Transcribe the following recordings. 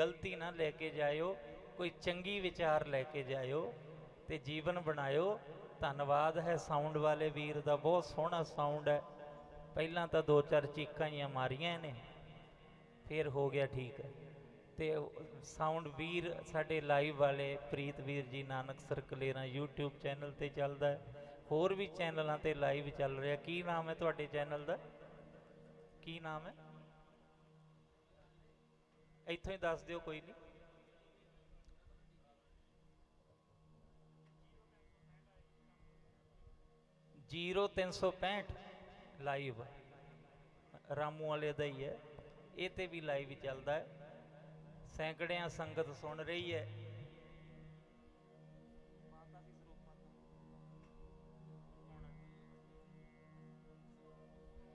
ਗਲਤੀ ਨਾ ਲੈ ਕੇ ਜਾਇਓ, ਕੋਈ ਚੰਗੀ ਵਿਚਾਰ ਲੈ ਕੇ ਜਾਇਓ ਤੇ ਜੀਵਨ ਬਣਾਇਓ। ਧੰਨਵਾਦ ਹੈ ਸਾਊਂਡ ਵਾਲੇ ਵੀਰ ਦਾ, ਬਹੁਤ ਸੋਹਣਾ ਸਾਊਂਡ ਹੈ। ਪਹਿਲਾਂ ਤਾਂ ਦੋ ਚਾਰ ਚੀਕਾਂ ਹੀ ਮਾਰੀਆਂ ਨੇ ਫਿਰ ਹੋ ਗਿਆ ਠੀਕ। ਤੇ ਸਾਊਂਡ ਵੀਰ, ਸਾਡੇ ਲਾਈਵ ਵਾਲੇ ਪ੍ਰੀਤ ਵੀਰ ਜੀ ਨਾਨਕ ਸਰਕਲੇਰਾ YouTube ਚੈਨਲ ਤੇ ਚੱਲਦਾ ਹੈ, ਹੋਰ ਵੀ ਚੈਨਲਾਂ ਤੇ ਲਾਈਵ ਚੱਲ ਰਿਹਾ। ਕੀ ਨਾਮ ਹੈ ਤੁਹਾਡੇ ਚੈਨਲ ਦਾ? ਕੀ ਨਾਮ ਹੈ? ਇੱਥੋਂ ਹੀ ਦੱਸ ਦਿਓ, ਕੋਈ ਨਹੀਂ। ਜੀਰੋ 365 ਲਾਈਵ ਰਾਮੂ ਵਾਲੇ ਦਾ ਹੀ ਹੈ। ਇਹ ਤੇ ਵੀ ਲਾਈਵ ਚੱਲਦਾ ਹੈ। ਸੈਂਕੜਿਆਂ ਸੰਗਤ ਸੁਣ ਰਹੀ ਹੈ।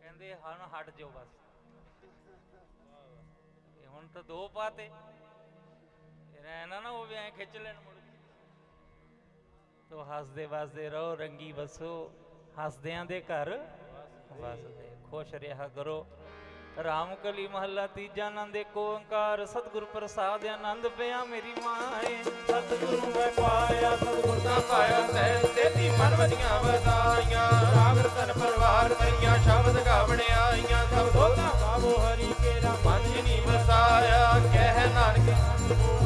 ਕਹਿੰਦੇ ਹਣ ਹਟ ਜਾਓ ਬਸ। ਹੁਣ ਤਾਂ ਦੋ ਪਾਤੇ। ਰਹਿਣਾ ਨਾ ਉਹ ਵੀ ਐ ਖਿੱਚ ਲੈਣ ਮੁੜ ਕੇ। ਤੋ ਹੱਸਦੇ ਵਸਦੇ ਰਹੋ, ਰੰਗੀ ਵਸੋ। ਹੱਸਦਿਆਂ ਦੇ ਘਰ ਵਸਦੇ। ਖੁਸ਼ ਰਿਹਾ ਕਰੋ। ਰਾਮ ਕਲੀ ਮਹੱਲਾ ਤੀਜਾ ਆਨੰਦ, ਏਕ ਓੰਕਾਰ। ਸਤਿਗੁਰ ਪ੍ਰਸਾਦ ਆਨੰਦ ਪਿਆ ਮੇਰੀ ਮਾਏ। ਸਤਿਗੁਰੂ ਮੈਂ ਪਾਇਆ, ਸਤਿਗੁਰ ਦਾ ਪਾਇਆ। ਸਹਿ ਤੇਤੀ ਮਨ ਵਧੀਆਂ ਵਧਾਈਆਂ। ਰਾਗ ਰਤਨ ਪਰਵਾਰ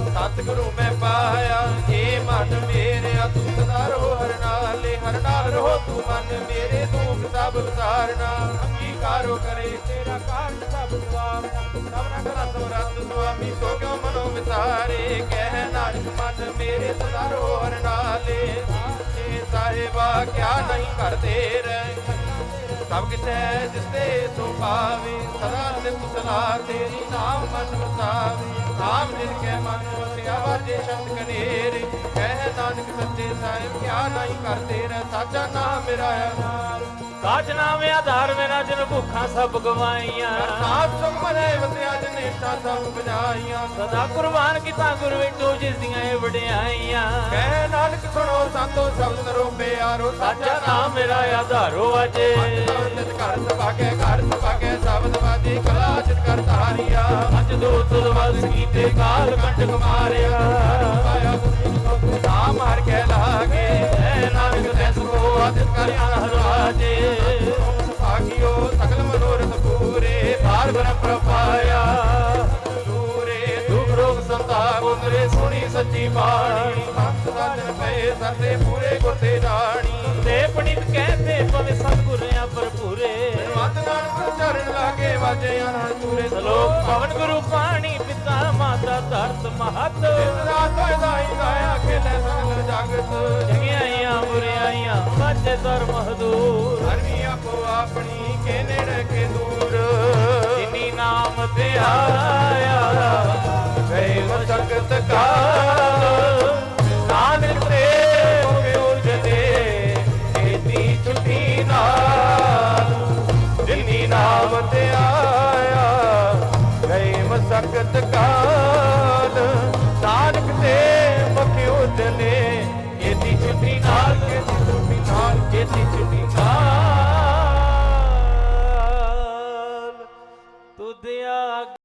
ਸਤਿਗੁਰੂ ਮੈਂ ਪਾਇਆ ਏ ਮਨ ਮੇਰਿਆ ਤੂੰ ਸਦਾ ਰਹੋ ਹਰ ਨਾਲੇ ਹਰ ਨਾਲ ਰਹੋ ਤੂੰ ਮਨ ਮੇਰੇ, ਦੁੱਖ ਸਭ ਵਿਸਾਰਨਾ। ਅੰਗੀਕਾਰੋ ਕਰੇ, ਤੇਰਾ ਕਾਰਨ ਸਭ ਸੁਆਵਣਾ ਸਭਨਾ ਕਰਾ ਸਮਰੱਥ ਸੁਆਮੀ, ਸੋ ਕਿਉ ਮਨੋ ਵਿਸਾਰੇ? ਕਹਿ ਨਾਨਕ ਮਨ ਮੇਰੇ ਸਦਾ ਰਹੋ ਹਰ ਨਾਲੇ ਏ। ਸਾਹਿਬਾ ਕਿਆ ਨਹੀਂ ਕਰਦੇ ਰਹਿ। ਸਭ ਕਿਛੈ ਜਿਸ ਤੇ ਸੋ ਪਾਵੇ, ਸਦਾ ਸਿਫਤ ਸਲਾਹ ਤੇਰੀ ਨਾਮ ਮਨ ਵਸਾਵੇ। ਨਾਮ ਜਿਨ ਕੈ ਮਨ ਵਸਿਆ ਵਾਜੇ ਸ਼ਬਦ ਕਨੇਰੇ। ਕਹਿ ਨਾਨਕ ਸੱਚੇ ਸਾਹਿਬ ਕਿਆ ਨਹੀਂ ਕਰਦੇ ਰਹਿ ਸਾਚਾ ਨਾਮ ਮੇਰਾ ਆਧਾਰ ਕਾਜ ਨਾਮ ਆਧਾਰ ਮੇਰਾ ਜਨ ਭੁੱਖਾਂ ਸਭ ਗਵਾਈਆਂ। ਸੁਖ ਮਨੇ ਵਸਿਆ ਜਨ ਇੱਛਾ ਸਭ ਸਦਾ ਕੁਰਬਾਨ ਕੀਤਾ ਗੁਰ ਵਿਟੂ ਜਿਸ ਦੀਆਂ ਇਹ ਵਡਿਆਈਆਂ। ਕਹਿ ਨਾਨਕ ਸੁਣੋ ਸੰਤੋ ਸ਼ਬਦ ਕਰੋ ਪਿਆਰੋ ਸਾਚਾ ਨਾਮ ਮੇਰਾ ਆਧਾਰੋ ਅਜੇ ਜਿਤ ਘਰ ਸਭਾਗੇ ਘਰ ਸਭਾਗੇ ਸ਼ਬਦ ਵਾਜੀ ਕਲਾ ਜਿਤ ਕਰ ਧਾਰਿਆ ਅੱਜ ਦੋ ਕੀਤੇ ਕਾਲ ਕੰਟਕ ਮਾਰਿਆ। ਨਾਮ ਹਰ ਕੇ ਲਾਗੇ, ਐ ਨਾਨਕ ਤਿਸ ਕੋ ਆਦਿਤ ਕਰਿਆ ਹਰਾਜੇ ਭਾਗਿਓ ਸਗਲ ਮਨੋਰਥ ਪੂਰੇ ਬਾਰ ਬਰ ਪ੍ਰਪਾਇਆ ਦੂਰੇ ਦੁਖ ਰੋਗ ਸੰਤਾਪ ਉਤਰੇ ਸੋਹਣੀ ਸੱਚੀ ਬਾਣੀ। ਸੰਤ ਸਾਜਨ ਪਏ ਸਰਦੇ ਪੂਰੇ ਗੁਰਤੇ ਜਾਣੀ। ਤੇ ਪਣਿਤ ਕਹਿੰਦੇ ਪਵੇ ਸਤਿਗੁਰਿਆ ਭਰਪੂਰੇ। ਮਤ ਨਾਨਕ ਚਰਨ ਲਾਗੇ ਵਾਜੇ ਅਨਹਦ ਪੂਰੇ ਸਲੋਕ ਪਵਨ ਗੁਰੂ ਪਾਣੀ ਪਿਤਾ ਮਾਤਾ ਧਰਤ ਮਹਤ। ਰਾਤ ਹੋਏ ਦਾਈ ਦਾਇਆ ਖੇਲੇ ਸਗਲ ਜਗਤ। ਜਗਿਆਈਆਂ ਬੁਰਿਆਈਆਂ ਬਾਜੇ ਧਰਮ ਹਦੂਰ ਹਰਮੀ ਆਪੋ ਆਪਣੀ ਕੇ ਨੇੜੇ ਕੇ ਦੂਰ। ਜਿਨੀ ਨਾਮ ਤੇ ਆਇਆ ਗਏ ਮਸਕਤ ਗਏ ਮਸਕਤ